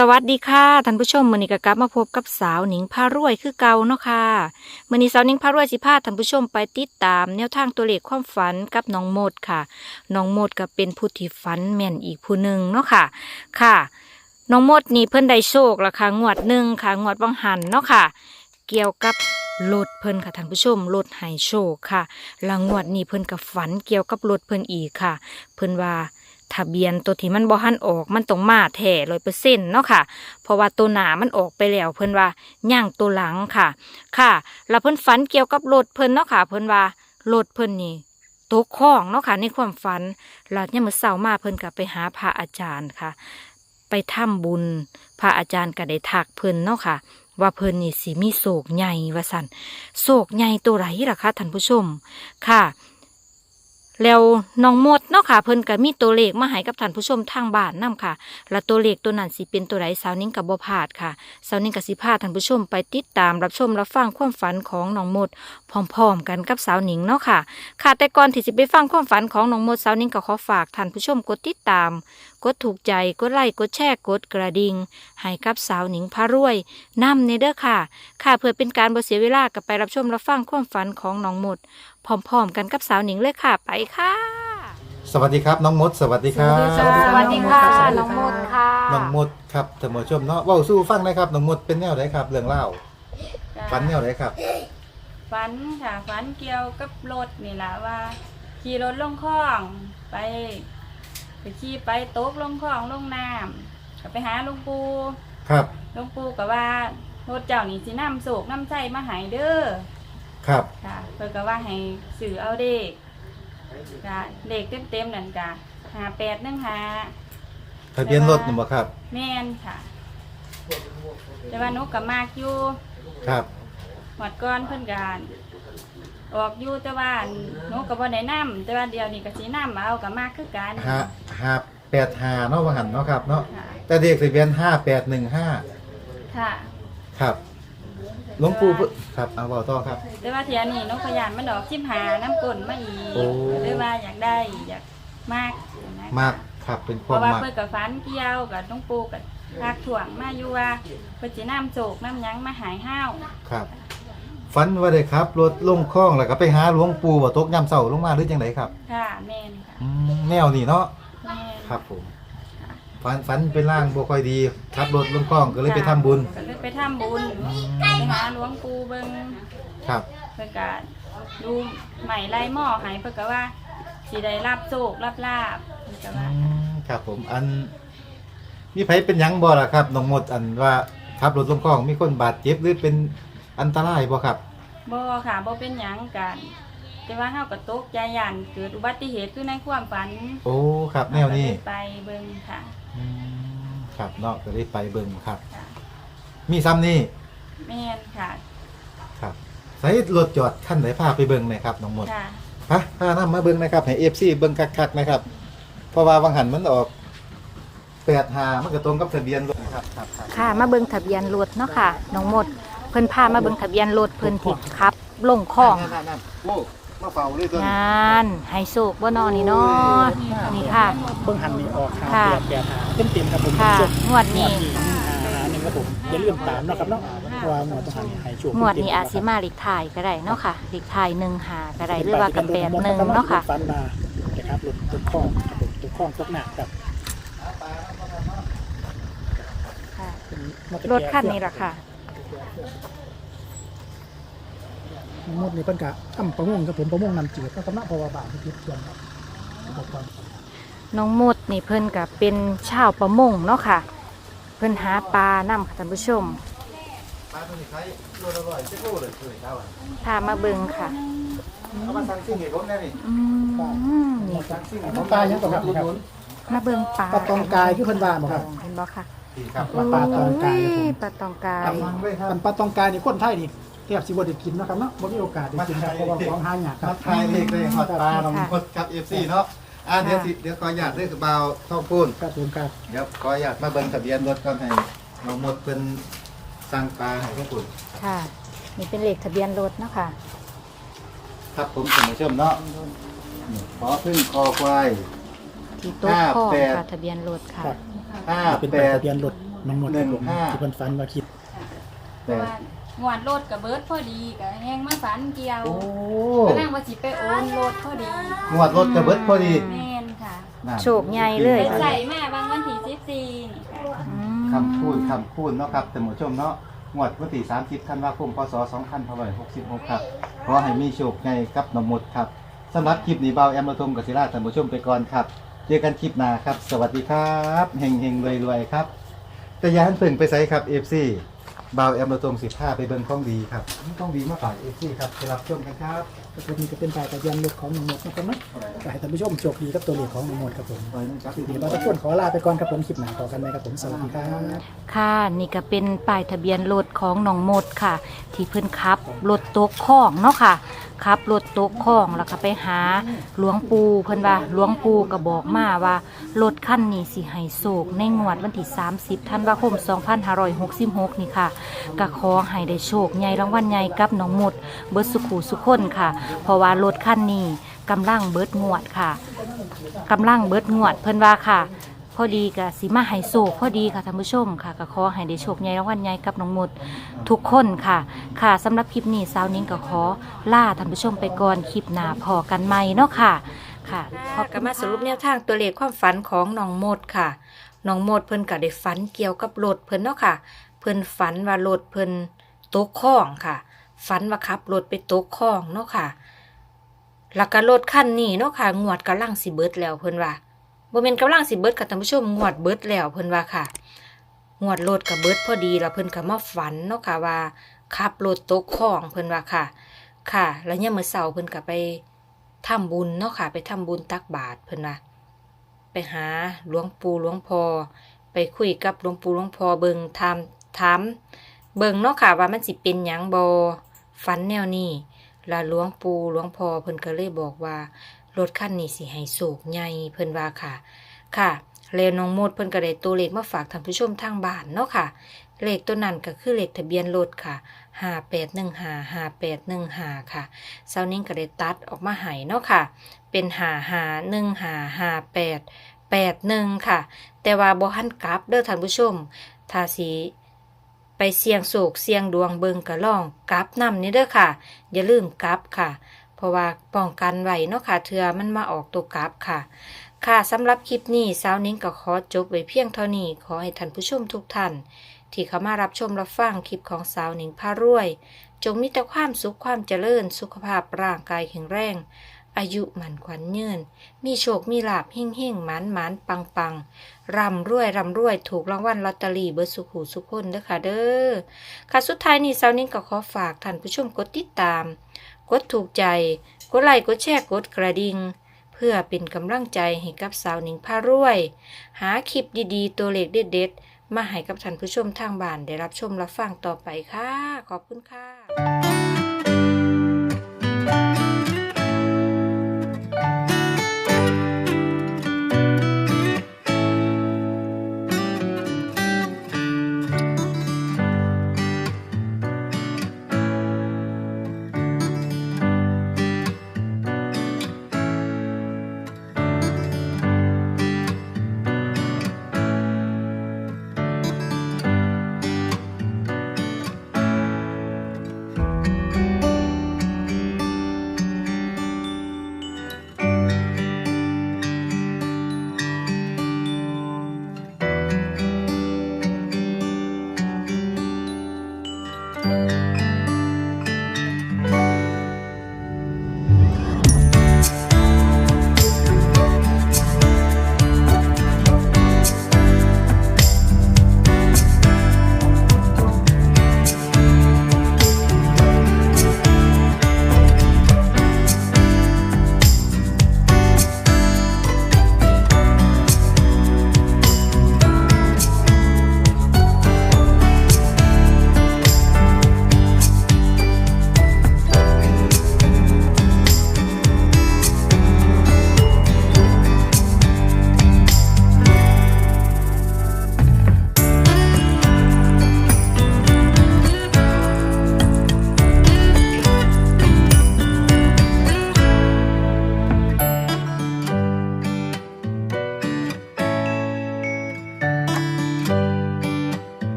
สวัสดีค่ะท่านผู้ชมมือนี้ก็กลับมาพบกับสาวหนิงพารวยคือเก่าเนาะค่ะมือนี้สาวหนิงพารวยสิพาท่านผู้ชมไปติดตาม แนวทางตัวเลขความฝันกับน้องโมดค่ะน้องโมดก็เป็นผู้ที่ฝันแม่นอีกผู้หนึ่งเนาะค่ะ ค่ะน้องโมดนี่เพิ่นได้โชคละค่ะงวดหนึ่งค่ะงวดวังหันเนาะค่ะ เกี่ยวกับรถเพิ่นค่ะท่านผู้ชมรถให้โชคค่ะแล้วงวดนี้เพิ่นก็ฝันเกี่ยวกับรถเพิ่นอีกค่ะ เพิ่นว่า ทะเบียนตัวที่มันบ่หันออกมันต้องมาแท้ร้อยเปอร์เซ็นต์เนาะค่ะ เพราะว่าตัวหนามันออกไปแล้วเพิ่นว่าย่างตัวหลังค่ะ ค่ะ แล้วเพิ่นฝันเกี่ยวกับรถเพิ่นเนาะค่ะ เพิ่นว่ารถเพิ่นนี่ตกคลองเนาะค่ะในความฝันแล้วเนี่ยมมื้อเช้ามาเพิ่นก็ไปหาพระอาจารย์ค่ะ ไปทำบุญ พระอาจารย์ก็ได้ทักเพิ่นเนาะค่ะ ว่าเพิ่นนี่สิมีโศกใหญ่ว่าซั่นโศกใหญ่ตัวไหนล่ะคะท่านผู้ชมค่ะ แล้วน้องมดเนาะค่ะเพิ่นก็มีตัวเลขมาให้กับท่านผู้ชมทางบ้านนํค่ะ และตัวเลขตัวนั้นสิเป็นตัวใดสาวนิ่งกับบ่พลาดค่ะสาวนิ่งกับสิพาท่านผู้ชมไปติดตามรับชมรับฟังความฝันของน้องมดพร้อมๆกันกับสาวนิ่งเนาะค่ะ ค่ะแต่ก่อนที่สิไปฟังความฝันของน้องมดสาวนิ่งก็ขอฝากท่านผู้ชมกดติดตามกดถูกใจ กดไลค์ กดแชร์ กดกระดิ่ง ให้กับสาวหนิงพารวยนำในเด้อค่ะ ค่ะเพื่อเป็นการบ่เสียเวลากับไปรับชมรับฟังความฝันของน้องมด พร้อมๆ กันกับสาวหนิงเลยค่ะ ไปค่ะ สวัสดีครับน้องมด สวัสดีครับ สวัสดีค่ะ น้องมดค่ะ น้องมดครับท่านผู้ชมเนาะเว้าสู้ฟังหนะครับน้องมดเป็นแนวไหนครับ เรื่องเล่าฝันแนวไหนครับ ฝันค่ะฝันเกี่ยวกับรถนี่แหละว่า ขี่รถลงคลองไป ไปขี่ไปตกลงคลองลงน้ำก็ไปหาหลุงปูครับ หลุงปูก็ว่ารถเจ้านี่สิน้ำโศกน้ำใจมาใหายเด้อครับ ค่ะเพิ่นก็ว่าให้สื่อเอาเด็กกะเด็กเต็มๆนั่นกะหาแปดหนึ่งหาทะเบียนรถนี่บ่ครับ แม่นค่ะ แต่ว่าหนุกับมากอยู่ครับ หมดก้อนเพิ่นการ ออกอยู่แต่ว่าหนูกับบ่ได้นํแต่ว่าเดียวนี้ก็สินํเอากับมากคือกันห้าห้าแปดห้าเนาะว่าหันเนาะครับเนาะค่ะแต่เด็กทะเบียนห้าแปดหนึ่งห้าค่ะ ครับหลวงปู่เพิ่นครับเอาเว้าต่อครับ แต่ว่าเทียนี้หนูขยันมันดอกชิมหาน้ำกลนมาอีกโอ้ หรือว่าอยากได้อยากมากนะมากครับเป็นคเพวามราะว่ามาก เพิ่นกับฟันเกี่ยวกับน้องปูกับภาคถ่วงมาอยู่ว่าเพิ่นสิน้ำโศกน้ำหยังมาหายห้าวครับ ฝันว่าได้ครับรถลงคลองแล้วก็ไปหาหลวงปู่บ่ตกยามเช้าลงมาหรือจังไดครับค่ะแม่นค่ะอืมแนวนี้เนาะแม่นครับผมฝันฝันเป็นร่างบ่ค่อยดีขับรถลงคลองก็เลยไปทำบุญก็เลยไปทำบุญไปหาหลวงปู่เบิ่งครับเพื่อก็ดูใหม่ไล่หม้อใหายเพื่อก็ว่าสีได้รับโชครับลาบเพิ่นก็อืว่า มครับผมอันมีไผเป็นหยังบ่ล่ะครับน้องหมดอันว่าขับรถลงคลองมีคนบาดเจ็บหรือเป็น อันตรายบ่ครับ บ่ค่ะบ่เป็นหยังกัน แต่ว่าเฮาก็ตกใจย่านเกิดอุบัติเหตุขึ้นในความฝันโอ้ครับ แนวนี้ก็เลยไปเบิ่งค่ะอืมครับเนาะก็เลยไปเบิ่งครับ ค่ะมีซ้ำนี่แม่นค่ะครับใส่รถจอดคันไหนพาไปเบิ่งหน่อยครับน้องหมดค่ะ ฮะพานำมาเบิ่งนะครับให้ FC เบิ่งคักๆนะครับ เพราะว่าวังหันมันออก85มันก็ตรงกับทะเบียนรถครับครับครับ ค่ะ มาเบิ่งทะเบียนรถเนาะค่ะ น้องมด เพิ่นพามาเบิ่งทะเบียนรถเพิ่นที่ขับ ลงคลองนั่นๆๆโอ้มาเฝ้าเลยตัวงนี้านไฮโซกบ่นอนี่เนาะนี่ค่ะ เบิ่งหันนี่ออกหาค่ะแปดแปดหาเต็มเต็มๆครับผมค่ะช่วงงวดนี้หาหาหนึ่งครับผมอย่าลืมตามเนาะครับเนาะเพราะว่างวดต้องหันนี่ให้ช่วงงวดนี้อาจสิมาหลีกถ่ายก็ได้เนาะค่ะหลีกถ่ายหนึ่งหาก็ได้หรือว่ากับแปดหนึ่งเนาะค่ะ ฟันมานะครับรถตุกข้องครับผมตุกข้องตกหนักครับค่ะเป็นมอเตอรร์ถแกคันนี้ล่ะค่ะห มดนี่เพิ่นกะทำประมงครับผมประมงนำจืดก็กำลังเพราะว่าบาทที่ติดเชื่อมครับอุปกรณ์น้องมดนี่เพิ่นก็เป็นชาวประมงเนาะค่ะ เพิ่นหาปลานํค่ะท่านผู้ชมปลาตัวนี้ใช้โลละร้อยเจ็ดโลเลยคือเท่าไหร่พามาเบิ่งค่ะเอามาสั่งซิ่งให้ผมแน่นี่อืมนี่สั่งซิ่งให้ผน้มปลายังต่อครับครับมาเบิ่งปลาปลาตองกายคือเพิ่นว่าบ่ครับเห็นบ่ค่ะ ดีครับปลาปลาตองกายครับผมโอ้ปลาตองกายกำลังเลยครับ อันปลาตองกายนี่คนไทยนี่แทบสิบ่ได้กินเนาะครับเนาะบ่มีโอกาสได้กินครับเพราะว่าของหายากคทัรักบทายเลขเลยฮอดปลาน้องค่ะมดกับ FC เนาะอ่าเดี๋ยวสิเดี๋ยวขออนุญาตเรื่องเบาท่องพูนครับผมครับ เดี๋ยวขออนุญาตมาเบิ่งทะเบียนรถก่อนให้น้องมดเพิ่นสั่งปลาให้พวกคุณค่ะ นี่เป็นเลขทะเบียนรถเนาะค่ะ ครับผมท่านผู้ชมเนาะนี่ขอพึ่งคอควาย ที่โต๊ะห้าข้อแปดค่ะทะเบียนรถค่ะ ครับ ห้าเป็นแปป้ายด ทะเบียนรถน้องหมดหนึ่งผมห้า ที่เพิ่นฝันว่าคิดเพราะว่างวดรถกับเบิร์ดพอดีกับแห้งมาฝันเกี่ยวโอ้ก็นั่งว่าสิไปโอนรถพอดีงวดรถกระเบิดพอดีแม่นค่ะนั่นโชคใหญ่เลยไปใส่มาบางวันที่สิบสี่นี่ค่ะอืมคำพูดคำพูดเนาะครับท่านผู้ชมเนาะงวดวันที่30ธันวาคมพศ2566ครับขอให้มีโชคใหญ่กับน้องหมดครับสำหรับคลิปนี้เบาแอมมาทมกับศิลาท่านผู้ชมไปก่อนครับ เจอกันคลิปหน้าครับ สวัสดีครับเฮงเฮงรวยรวยๆครับ แต่อยาหันเพิ่งไปใส่ครับ FC บ่าวแอมระตมสิบห้าไปเบิ่งของดีครับมีของดีมาฝาก FC ครับไปรับชมกันครับก็คือนี่ก็เป็นปลายทะเบียนรถของน้องหมดนะครับเนาะก็ให้ท่านผู้ชมโชคดีกับตัวเลขของน้องหมดครับผมปล่อยมันครับทีนี้เราจะควรขอลาไปก่อนครับผมคลิปหน้าต่อกันไหมครับผมสวัสดีครับค่ะนี่ก็เป็นป้ายทะเบียนรถของน้องมดค่ะ ที่เพิ่นขับรถตกคลองเนาะค่ะ ขับรถตกคลองแล้วก็ไปหาหลวงปู่เพิ่นว่าหลวงปู่ก็บอกมาว่ารถคันนี้สิให้โศกในงวดวันที่ 30ธันวาคม 2566 นี่ค่ะก็ขอให้ได้โชคใหญ่รางวัลใหญ่กับน้องมดเบิดสุขูสุขคนค่ะ เพราะว่ารถคันนี้กำลังเบิดงวดค่ะกำลังเบิดงวดเพิ่นว่าค่ะ อดีกับสีมาให้โศกพอดีค่ะท่านผู้ชมค่ะก็ขอให้ได้โชคใหญ่รางวัลใหญ่กับน้องมดทุกคนค่ะ ค่ะสำหรับคลิปนี้สาวนิ้งก็ขอล่าท่านผู้ชมไปก่อนคลิปหน้าพอกันใหม่เนาะค่ะ ค่ะพอกันมาสรุปแนวทางตัวเลขความฝันของน้องมดค่ะน้องมดเพิ่นก็ได้ฝันเกี่ยวกับรถเพิ่นเนาะค่ะ เพิ่นฝันว่ารถเพิ่นตกคลองค่ะ ฝันว่าขับรถไปตกคลองเนาะค่ะ แล้วก็รถคันนี้เนาะค่ะ งวดกำลังสิเบิดแล้วเพิ่นว่า บ่แม่นกำลังสิเบิดค่ะท่านผู้ชมงวดเบิดแล้วเพิ่นว่าค่ะงวดรถกับเบิดพอดีแล้วเพิ่นก็มาฝันเนาะค่ะว่าขับรถตกคลองเพิ่นว่าค่ะ ค่ะ แล้วยามมื้อเช้าเพิ่นก็ไปทำบุญเนาะค่ะ ไปทำบุญตักบาตรเพิ่นว่าไปหาหลวงปู่หลวงพ่อไปคุยกับหลวงปู่หลวงพ่อเบิ่งถามถามเบิ่งเนาะค่ะ ว่ามันสิเป็นหยังบ่ฝันแนวนี้แล้วหลวงปู่หลวงพ่อเพิ่นก็เลยบอกว่า รถคันนี้สิให้โศกใหญ่เพิ่นว่าค่ะ ค่ะแล้วน้องโมดเพิ่นก็ได้ตัวเลขมาฝากท่านผู้ชมทางบ้านเนาะค่ะ เลขตัวนั้นก็คือเลขทะเบียนรถค่ะ5815 5815ค่ะเซานิ่งก็ได้ตัดออกมาให้เนาะค่ะ เป็น551558 81ค่ะ แต่ว่าบ่ทันกลับเด้อท่านผู้ชมถ้าสิไปเสี่ยงโศกเสี่ยงดวงเบิงก็ลองกลับนำนี่เด้อค่ะ อย่าลืมกลับค่ะ เพราะว่าป้องกันไว้เนาะค่ะเทือมันมาออกตัวกลับค่ะ ค่ะสำหรับคลิปนี้สาวนิ้งก็ขอจบไว้เพียงเท่านี้ขอให้ท่านผู้ชมทุกท่าน ที่เข้ามารับชมรับฟังคลิปของสาวนิ้งพารวย จงมีแต่ความสุขความเจริญสุขภาพร่างกายแข็งแรง อายุหมันขวัญยืน มีโชคมีลาบเฮ่งเฮ่งหมันหมันปังปังร่ำรวยร่ำรวยถูกรางวัลลอตเตอรี่เบอร์สุขหูสุขคนเด้อค่ะเด้อค่ะสุดท้ายนี้สาวนิ้งก็ขอฝากท่านผู้ชมกดติดตาม กดถูกใจ กดไลค์กดแชร์กดกระดิ่งเพื่อเป็นกำลังใจให้กับสาวหนิงพารวย หาคลิปดีๆ ตัวเลขเด็ดๆ มาให้กับท่านผู้ชมทางบ้านได้รับชมรับฟังต่อไปค่ะ ขอบคุณค่ะ